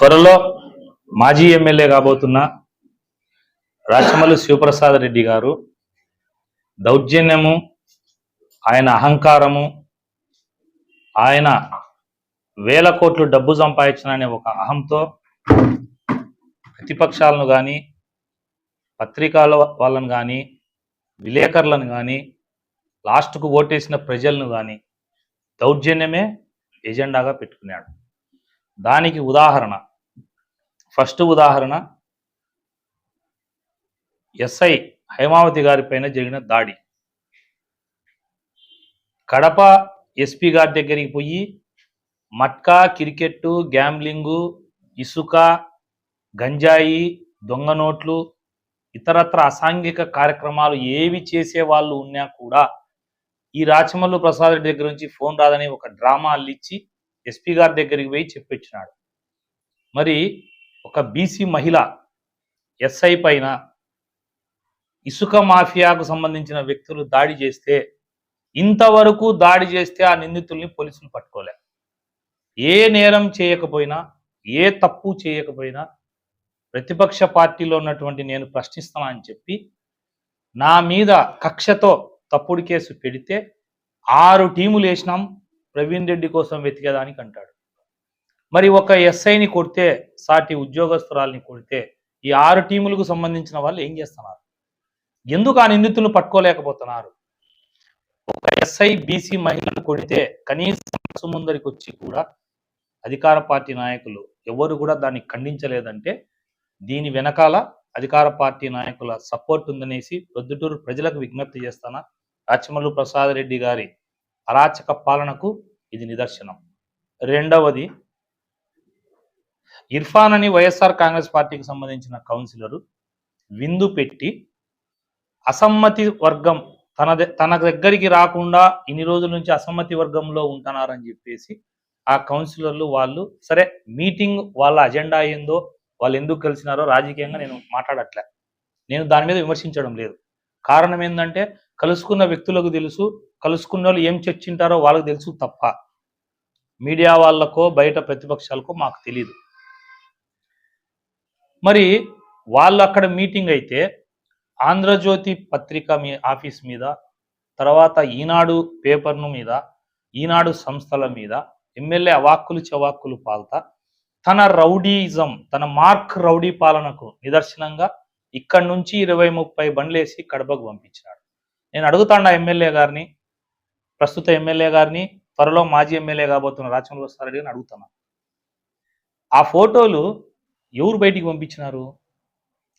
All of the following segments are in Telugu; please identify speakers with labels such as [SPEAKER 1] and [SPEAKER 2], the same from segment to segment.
[SPEAKER 1] త్వరలో మాజీ ఎమ్మెల్యే కాబోతున్న రాచమల్లి శివప్రసాద్ రెడ్డి గారు దౌర్జన్యము ఆయన అహంకారము ఆయన వేల కోట్లు డబ్బు సంపాదించిన ఒక అహంతో ప్రతిపక్షాలను కానీ పత్రికల వాళ్ళను కానీ విలేకరులను కానీ లాస్ట్కు ఓటేసిన ప్రజలను కానీ దౌర్జన్యమే ఎజెండాగా పెట్టుకున్నాడు. దానికి ఉదాహరణ ఫస్ట్ ఉదాహరణ ఎస్ఐ హైమావతి గారి పైన జరిగిన దాడి. కడప ఎస్పీ గారి దగ్గరికి పోయి మట్కా క్రికెట్టు గ్యాంబ్లింగు ఇసుక గంజాయి దొంగ నోట్లు ఇతరత్ర అసాంఘిక కార్యక్రమాలు ఏవి చేసే వాళ్ళు ఉన్నా కూడా ఈ రాచమల్లు ప్రసాద్ రెడ్డి దగ్గర నుంచి ఫోన్ రాదని ఒక డ్రామా అల్లిచ్చి ఎస్పీ గారి దగ్గరికి పోయి చెప్పించినాడు మరి ఒక బీసీ మహిళ ఎస్ఐ పైన ఇసుక మాఫియాకు సంబంధించిన వ్యక్తులు దాడి చేస్తే ఇంతవరకు దాడి చేస్తే ఆ నిందితుల్ని పోలీసులు పట్టుకోలే. ఏ నేరం చేయకపోయినా ఏ తప్పు చేయకపోయినా ప్రతిపక్ష పార్టీలో ఉన్నటువంటి నేను ప్రశ్నిస్తానని అని చెప్పి నా మీద కక్షతో తప్పుడు కేసు పెడితే ఆరు టీములు వేసినాం ప్రవీణ్ రెడ్డి కోసం వెతికేదానికి అంటాడు. మరి ఒక ఎస్ఐని కొడితే సాటి ఉద్యోగస్తురాల్ని కొడితే ఈ ఆరు టీములకు సంబంధించిన వాళ్ళు ఏం చేస్తున్నారు? ఎందుకు ఆ నిందితులు పట్టుకోలేకపోతున్నారు? ఒక ఎస్ఐ బీసీ మహిళను కొడితే కనీసం ముందరికి వచ్చి కూడా అధికార పార్టీ నాయకులు ఎవరు కూడా దాన్ని ఖండించలేదంటే దీని వెనకాల అధికార పార్టీ నాయకుల సపోర్ట్ ఉందనేసి ప్రొద్దుటూరు ప్రజలకు విజ్ఞప్తి చేస్తానా రాచమల్లు ప్రసాద్ రెడ్డి గారి అరాచక పాలనకు ఇది నిదర్శనం. రెండవది ఇర్ఫాన్ అని వైఎస్ఆర్ కాంగ్రెస్ పార్టీకి సంబంధించిన కౌన్సిలరు విందు పెట్టి అసమ్మతి వర్గం తన తన దగ్గరికి రాకుండా ఇన్ని రోజుల నుంచి అసమ్మతి వర్గంలో ఉంటున్నారని చెప్పేసి ఆ కౌన్సిలర్లు వాళ్ళు సరే మీటింగ్ వాళ్ళ అజెండా ఏందో వాళ్ళు ఎందుకు కలిసినారో రాజకీయంగా నేను మాట్లాడట్లే. నేను దాని మీద విమర్శించడం లేదు. కారణం ఏంటంటే కలుసుకున్న వ్యక్తులకు తెలుసు కలుసుకున్న వాళ్ళు ఏం చర్చింటారో వాళ్ళకి తెలుసు తప్ప. మీడియా వాళ్ళకో బయట ప్రతిపక్షాలకో మాకు తెలియదు మరి వాళ్ళు అక్కడ మీటింగ్ అయితే ఆంధ్రజ్యోతి పత్రిక మీ ఆఫీస్ మీద తర్వాత ఈనాడు పేపర్ను మీద ఈనాడు సంస్థల మీద ఎమ్మెల్యే అవాక్కులు చవాక్కులు పాల్తా తన రౌడీజం తన మార్క్ రౌడీ పాలనకు నిదర్శనంగా ఇక్కడి నుంచి ఇరవై ముప్పై బండ్లేసి కడపకు పంపించినాడు. నేను అడుగుతాండా ఎమ్మెల్యే గారిని ప్రస్తుత ఎమ్మెల్యే గారిని త్వరలో మాజీ ఎమ్మెల్యే కాబోతున్న రాచమల్లి వస్తారెడ్డి అని అడుగుతున్నాను ఆ ఫోటోలు ఎవరు బయటికి పంపించినారు?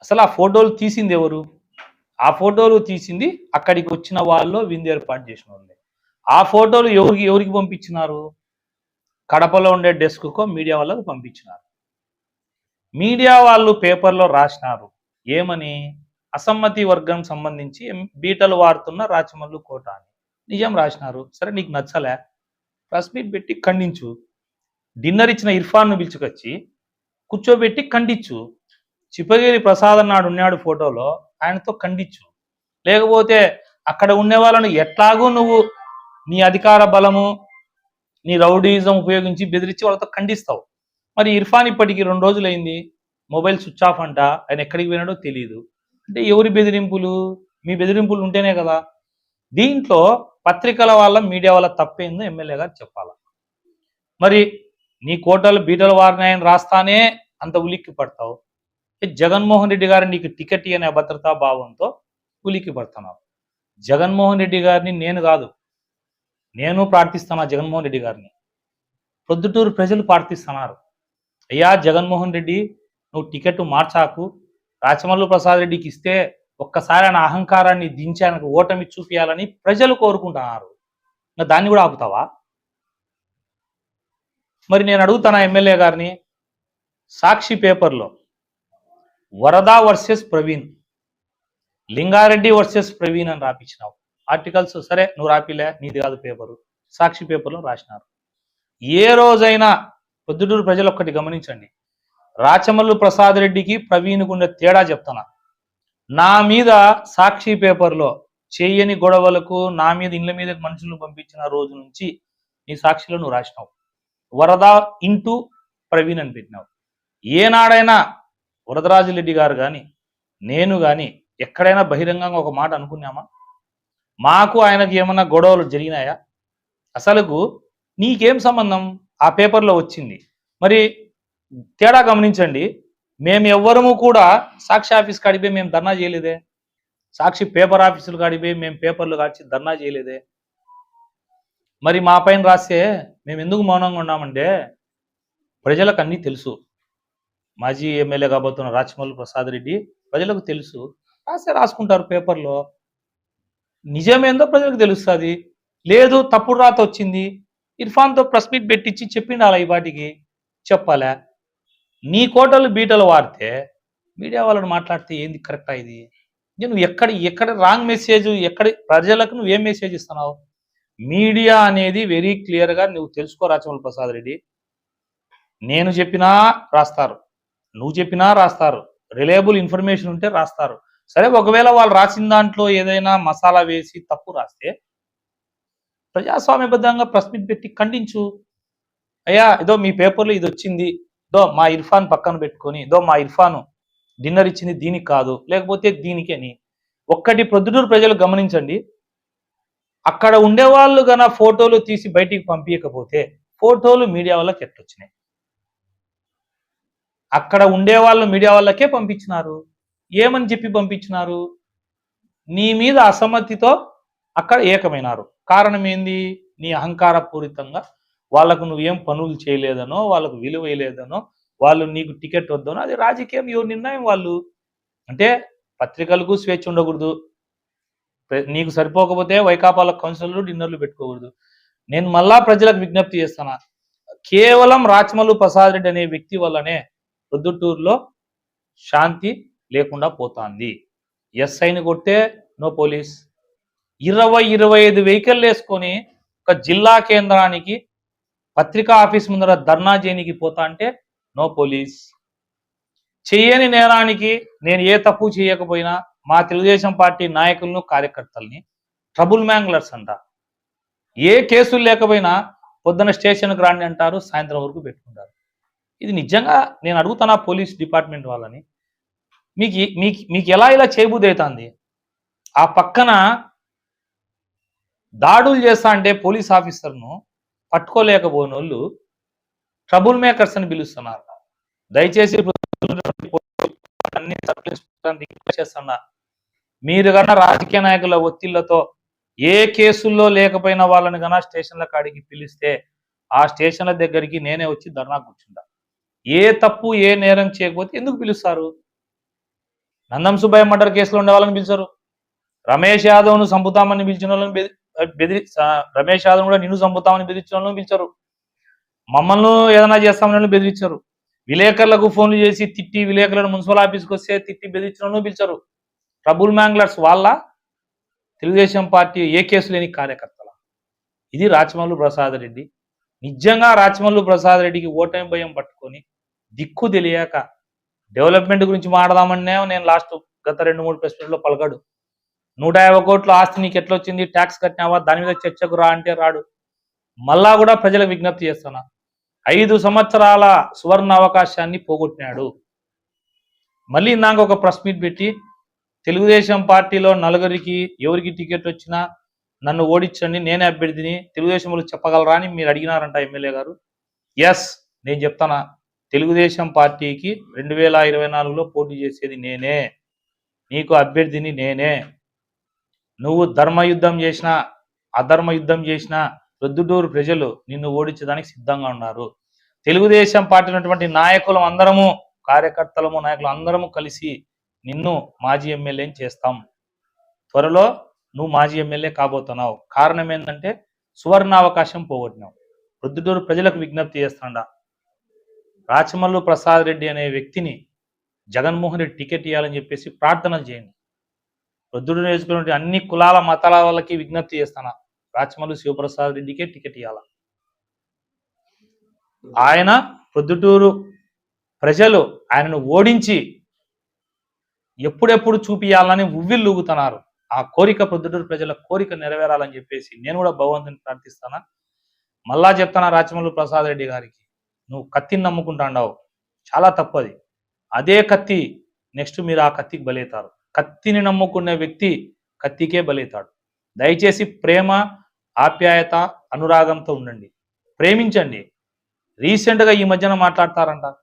[SPEAKER 1] అసలు ఆ ఫోటోలు తీసింది ఎవరు? ఆ ఫోటోలు తీసింది అక్కడికి వచ్చిన వాళ్ళు విందు ఏర్పాటు చేసిన వాళ్ళే. ఆ ఫోటోలు ఎవరికి ఎవరికి పంపించినారు? కడపలో ఉండే డెస్క్కో మీడియా వాళ్ళకు పంపించినారు. మీడియా వాళ్ళు పేపర్లో రాసినారు. ఏమని? అసమ్మతి వర్గం సంబంధించి బీటలు వాడుతున్న రాచమల్లు కోట అని. నిజం రాసినారు. సరే నీకు నచ్చలే. ప్రెస్ మీట్ పెట్టి ఖండించు. డిన్నర్ ఇచ్చిన ఇర్ఫాన్ను పిలుచుకొచ్చి కూర్చోబెట్టి ఖండించు. చిప్పగిరి ప్రసాద్ అన్నాడు ఉన్నాడు ఫోటోలో ఆయనతో ఖండించు. లేకపోతే అక్కడ ఉండే వాళ్ళను ఎట్లాగూ నువ్వు నీ అధికార బలము నీ రౌడీజం ఉపయోగించి బెదిరించి వాళ్ళతో ఖండిస్తావు. మరి ఇర్ఫాన్ ఇప్పటికి రెండు రోజులైంది మొబైల్ స్విచ్ ఆఫ్ అంట ఆయన ఎక్కడికి పోయినాడో తెలియదు అంటే ఎవరి బెదిరింపులు? మీ బెదిరింపులు ఉంటేనే కదా. దీంట్లో పత్రికల వాళ్ళ మీడియా వాళ్ళ తప్పేందో ఎమ్మెల్యే గారు చెప్పాల. మరి నీ కోటలు బీటలు వారినాయని రాస్తానే అంత ఉలిక్కి పడతావు. జగన్మోహన్ రెడ్డి గారు నీకు టికెట్ అనే భద్రతా భావంతో ఉలిక్కి పడుతున్నావు. జగన్మోహన్ రెడ్డి గారిని నేను కాదు నేను ప్రార్థిస్తున్నా జగన్మోహన్ రెడ్డి గారిని. ప్రొద్దుటూరు ప్రజలు ప్రార్థిస్తున్నారు. అయ్యా జగన్మోహన్ రెడ్డి నువ్వు టికెట్ మార్చాకు రాచమల్లు ప్రసాద్ రెడ్డికి ఇస్తే ఒక్కసారి ఆయన అహంకారాన్ని దించి ఆయనకు ఓటమి చూపించాలని ప్రజలు కోరుకుంటున్నారు. ఇంకా దాన్ని కూడా ఆపుతావా? మరి నేను అడుగుతాను ఎమ్మెల్యే గారిని? సాక్షి పేపర్లో వరద వర్సెస్ ప్రవీణ్ లింగారెడ్డి వర్సెస్ ప్రవీణ్ అని రాపించినావు. ఆర్టికల్స్ సరే నువ్వు రాపిలే నీది కాదు పేపరు. సాక్షి పేపర్లో రాసినారు. ఏ రోజైనా పొద్దుటూరు ప్రజలు ఒక్కటి గమనించండి. రాచమల్లు ప్రసాద్ రెడ్డికి ప్రవీణ్కు ఉండే తేడా చెప్తున్నా. నా మీద సాక్షి పేపర్లో చేయని గొడవలకు నా మీద ఇండ్ల మీద మనుషులను పంపించిన రోజు నుంచి నీ సాక్షిలో నువ్వు రాసినావు. వరద ఇంటూ ప్రవీణ్ అని పెట్టినావు. ఏనాడైనా వరదరాజిరెడ్డి గారు కానీ నేను కానీ ఎక్కడైనా బహిరంగంగా ఒక మాట అనుకున్నామా? మాకు ఆయనకి ఏమన్నా గొడవలు జరిగినాయా? అసలుకు నీకేం సంబంధం? ఆ పేపర్లో వచ్చింది. మరి తేడా గమనించండి. మేము ఎవ్వరము కూడా సాక్షి ఆఫీస్ కాడిపోయి మేము ధర్నా చేయలేదే. సాక్షి పేపర్ ఆఫీసులు కాడిపోయి మేము పేపర్లు కాల్చి ధర్నా చేయలేదే. మరి మా పైన రాస్తే మేము ఎందుకు మౌనంగా ఉన్నామంటే ప్రజలకు అన్నీ తెలుసు. మాజీ ఎమ్మెల్యే కాబోతున్న రాజమౌళి ప్రసాద్ రెడ్డి ప్రజలకు తెలుసు. రాస్తే రాసుకుంటారు పేపర్లో. నిజమేందో ప్రజలకు తెలుస్తుంది. లేదు తప్పుడు రాత వచ్చింది. ఇర్ఫాన్తో ప్రెస్ మీట్ పెట్టించి చెప్పిండాలా ఈ వాటికి? చెప్పాలా? నీ కోటలు బీటలు వాడితే మీడియా వాళ్ళని మాట్లాడితే ఏంది కరెక్టా ఇది? ఇది నువ్వు ఎక్కడ ఎక్కడ రాంగ్ మెసేజ్ ఎక్కడ ప్రజలకు నువ్వు ఏం మెసేజ్ ఇస్తున్నావు? మీడియా అనేది వెరీ క్లియర్గా నువ్వు తెలుసుకో రాచమల్లి ప్రసాద్ రెడ్డి. నేను చెప్పినా రాస్తారు. నువ్వు చెప్పినా రాస్తారు. రిలయబుల్ ఇన్ఫర్మేషన్ ఉంటే రాస్తారు. సరే ఒకవేళ వాళ్ళు రాసిన దాంట్లో ఏదైనా మసాలా వేసి తప్పు రాస్తే ప్రజాస్వామ్యబద్ధంగా ప్రెస్ మీట్ పెట్టి ఖండించు. అయ్యా ఇదో మీ పేపర్లో ఇది వచ్చింది. ఇదో మా ఇర్ఫాన్ పక్కన పెట్టుకొని ఇదో మా ఇర్ఫాన్ డిన్నర్ ఇచ్చింది దీనికి కాదు లేకపోతే దీనికి అని. ఒక్కటి ప్రొద్దుటూరు ప్రజలు గమనించండి. అక్కడ ఉండేవాళ్ళు గన ఫోటోలు తీసి బయటికి పంపించకపోతే ఫోటోలు మీడియా వాళ్ళకి ఎట్టొచ్చినాయి. అక్కడ ఉండేవాళ్ళు మీడియా వాళ్ళకే పంపించినారు. ఏమని చెప్పి పంపించినారు? నీ మీద అసమ్మతితో అక్కడ ఏకమైనారు. కారణం ఏంది? నీ అహంకారపూరితంగా వాళ్ళకు నువ్వేం పనులు చేయలేదనో వాళ్ళకు విలువ వేయలేదనో వాళ్ళు నీకు టికెట్ వద్దనో అది రాజకీయం ఎవరి నిర్ణయం వాళ్ళు? అంటే పత్రికలకు స్వేచ్ఛ ఉండకూడదు. నీకు సరిపోకపోతే వైకాపాల కౌన్సిలర్లు డిన్నర్లు పెట్టుకోకూడదు. నేను మళ్ళా ప్రజలకు విజ్ఞప్తి చేస్తున్నా కేవలం రాచమల్లు ప్రసాద్ రెడ్డి అనే వ్యక్తి వల్లనే ప్రొద్దుటూరులో శాంతి లేకుండా పోతాంది. ఎస్ఐని కొట్టే నో పోలీస్. ఇరవై ఇరవై ఐదు వెహికల్ వేసుకొని ఒక జిల్లా కేంద్రానికి పత్రికా ఆఫీస్ ముందర ధర్నా చేయనికి పోతా అంటే నో పోలీస్. చేయని నేరానికి నేను ఏ తప్పు చేయకపోయినా మా తెలుగుదేశం పార్టీ నాయకులను కార్యకర్తల్ని ట్రబుల్ మ్యాంగ్లర్స్ అంట. ఏ కేసులు లేకపోయినా పొద్దున స్టేషన్కి రాండి అంటారు సాయంత్రం వరకు పెట్టుకుంటారు. ఇది నిజంగా నేను అడుగుతానా పోలీస్ డిపార్ట్మెంట్ వాళ్ళని మీకు మీకు మీకు ఎలా ఇలా చేయబుద్ధి అవుతుంది? ఆ పక్కన దాడులు చేస్తా అంటే పోలీస్ ఆఫీసర్ను పట్టుకోలేకపోయిన వాళ్ళు ట్రబుల్ మేకర్స్ అని పిలుస్తున్నారు. దయచేసి చేస్తున్నా. మీరు కన్నా రాజకీయ నాయకుల ఒత్తిళ్ళతో ఏ కేసుల్లో లేకపోయినా వాళ్ళని కన్నా స్టేషన్ల కాడికి పిలిస్తే ఆ స్టేషన్ల దగ్గరికి నేనే వచ్చి ధర్నా కూర్చుంటా. ఏ తప్పు ఏ నేరం చేయకపోతే ఎందుకు పిలుస్తారు? నందం సుబ్బయ్య మర్డర్ కేసులో ఉండే వాళ్ళని పిలిచారు. రమేష్ యాదవ్ను చంపుతామని పిలిచిన వాళ్ళని బెదిరి రమేష్ యాదవ్ కూడా నిన్ను చంపుతామని బెదిరించిన వాళ్ళని పిలిచారు. మమ్మల్ని ఏదైనా చేస్తామని బెదిరించారు. విలేకరులకు ఫోన్లు చేసి తిట్టి విలేకరులను మున్సిపల్ ఆఫీస్కి వస్తే తిట్టి బెదిరించిన వాళ్ళని పిలిచారు. ట్రబుల్ మ్యాంగ్లర్స్ వాళ్ళ తెలుగుదేశం పార్టీ ఏ కేసు లేని కార్యకర్తల. ఇది రాచమల్లు ప్రసాద్ రెడ్డి. నిజంగా రాచమల్లు ప్రసాద్ రెడ్డికి ఓటమి భయం పట్టుకొని దిక్కు తెలియక డెవలప్మెంట్ గురించి మాట్లాడదామనే నేను లాస్ట్ గత రెండు మూడు ప్రెస్లో పలకడు. నూట యాభై కోట్ల ఆస్తి నీకు ఎట్లొచ్చింది ట్యాక్స్ కట్టినావా? దాని మీద చర్చకు రా అంటే రాడు. మళ్ళా కూడా ప్రజలకు విజ్ఞప్తి చేస్తున్నా ఐదు సంవత్సరాల సువర్ణ అవకాశాన్ని పోగొట్టినాడు. మళ్ళీ ఇందాక ఒక ప్రెస్ మీట్ పెట్టి తెలుగుదేశం పార్టీలో నలుగురికి ఎవరికి టికెట్ వచ్చినా నన్ను ఓడించండి నేనే అభ్యర్థిని తెలుగుదేశం వాళ్ళు చెప్పగలరా అని మీరు అడిగినారంట ఎమ్మెల్యే గారు. ఎస్ నేను చెప్తానా. తెలుగుదేశం పార్టీకి రెండు వేల ఇరవై నాలుగులో పోటీ చేసేది నేనే. నీకు అభ్యర్థిని నేనే. నువ్వు ధర్మ యుద్ధం చేసినా అధర్మ యుద్ధం చేసినా ప్రొద్దుటూరు ప్రజలు నిన్ను ఓడించడానికి సిద్ధంగా ఉన్నారు. తెలుగుదేశం పార్టీ ఉన్నటువంటి నాయకులు అందరము కార్యకర్తలము నాయకులు అందరము కలిసి నిన్ను మాజీ ఎమ్మెల్యేని చేస్తాం. త్వరలో నువ్వు మాజీ ఎమ్మెల్యే కాబోతున్నావు. కారణం ఏంటంటే సువర్ణావకాశం పోగొట్టినావు. ప్రొద్దుటూరు ప్రజలకు విజ్ఞప్తి చేస్తాండా. రాచమల్లు ప్రసాద్ రెడ్డి అనే వ్యక్తిని జగన్మోహన్ రెడ్డి టికెట్ ఇవ్వాలని చెప్పేసి ప్రార్థనలు చేయండి. ప్రొద్దుటూరు నియోజకవర్గం అన్ని కులాల మతాల వాళ్ళకి విజ్ఞప్తి చేస్తానా? రాచమల్లు శివప్రసాద్ రెడ్డికే టికెట్ ఇవ్వాల ఆయన ప్రొద్దుటూరు ప్రజలు ఆయనను ఓడించి ఎప్పుడెప్పుడు చూపియాలని ఉవ్విల్లుగుతున్నారు. ఆ కోరిక ప్రొద్దుటూరు ప్రజల కోరిక నెరవేరాలని చెప్పేసి నేను కూడా భగవంతుని ప్రార్థిస్తానా. మళ్ళా చెప్తానా రాచమల్లు ప్రసాద్ రెడ్డి గారికి నువ్వు కత్తిని నమ్ముకుంటాండావు. చాలా తప్పది. అదే కత్తి నెక్స్ట్ మీరు ఆ కత్తికి బలైతారు. కత్తిని నమ్ముకునే వ్యక్తి కత్తికే బలైతాడు. దయచేసి ప్రేమ ఆప్యాయత అనురాగంతో ఉండండి. ప్రేమించండి. రీసెంట్గా ఈ మధ్యన మాట్లాడతారంట.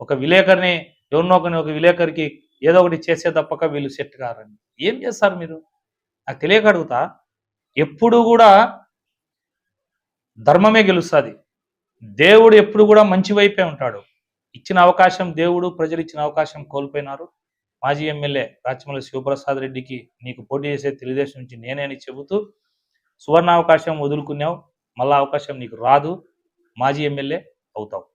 [SPEAKER 1] ఒక విలేకరిని ఎవరినో ఒక విలేకరికి ఏదో ఒకటి చేసే తప్పక వీళ్ళు సెట్ కారండి. ఏం చేస్తారు మీరు? నాకు తెలియక అడుగుతా. ఎప్పుడు కూడా ధర్మమే గెలుస్తుంది. దేవుడు ఎప్పుడు కూడా మంచి వైపే ఉంటాడు. ఇచ్చిన అవకాశం దేవుడు ప్రజలు ఇచ్చిన అవకాశం కోల్పోయినారు. మాజీ ఎమ్మెల్యే రాచమల్లి శివప్రసాద్ రెడ్డికి నీకు పోటీ చేసే తెలుగుదేశం నుంచి నేనే అని చెబుతూ సువర్ణ అవకాశం వదులుకున్నావు. మళ్ళా అవకాశం నీకు రాదు. మాజీ ఎమ్మెల్యే అవుతావు.